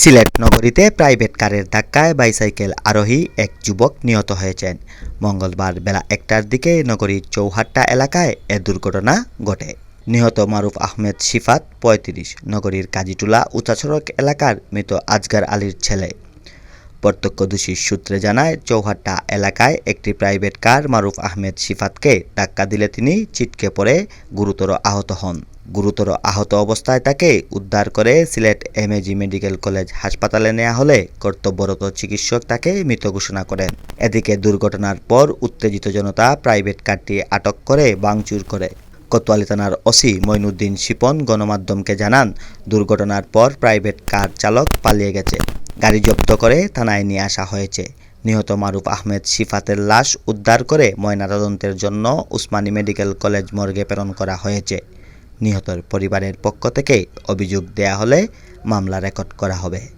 সিলেট নগরীতে প্রাইভেট কারের ধাক্কায় বাইসাইকেল আরোহী এক যুবক নিহত হয়েছেন। মঙ্গলবার বেলা একটার দিকে নগরীর চৌহাট্টা এলাকায় এ দুর্ঘটনা ঘটে। নিহত মারুফ আহমেদ শিফাত, পঁয়ত্রিশ, নগরীর কাজীটুলা উঁচাসড়ক এলাকার মৃত আজগার আলীর ছেলে। প্রত্যক্ষদর্শীর সূত্রে জানায়, চৌহাট্টা এলাকায় একটি প্রাইভেট কার মারুফ আহমেদ শিফাতকে ধাক্কা দিলে তিনি ছিটকে পড়ে গুরুতর আহত হন। গুরুতর আহত অবস্থায় তাকে উদ্ধার করে Sylhet M M A G medical college হাসপাতালে নেওয়া হলে কর্তব্যরত চিকিৎসক তাকে মৃত ঘোষণা করেন। এদিকে দুর্ঘটনার পর উত্তেজিত জনতা প্রাইভেট কারটি আটক করে ভাঙচুর করে। কোতোয়ালি থানার ওসি মইনুদ্দিন শিপন গণমাধ্যমকে জানান, দুর্ঘটনার পর প্রাইভেট কার চালক পালিয়ে গেছে। গাড়ি জব্দ করে থানায় নিয়ে আসা হয়েছে। নিহত মারুফ আহমেদ শিফাতের লাশ উদ্ধার করে ময়নাতদন্তের জন্য উসমানী মেডিকেল কলেজ মর্গে প্রেরণ করা হয়েছে। নিহতের পরিবারের পক্ষ থেকে অভিযোগ দেয়া হলে মামলা রেকর্ড করা হবে।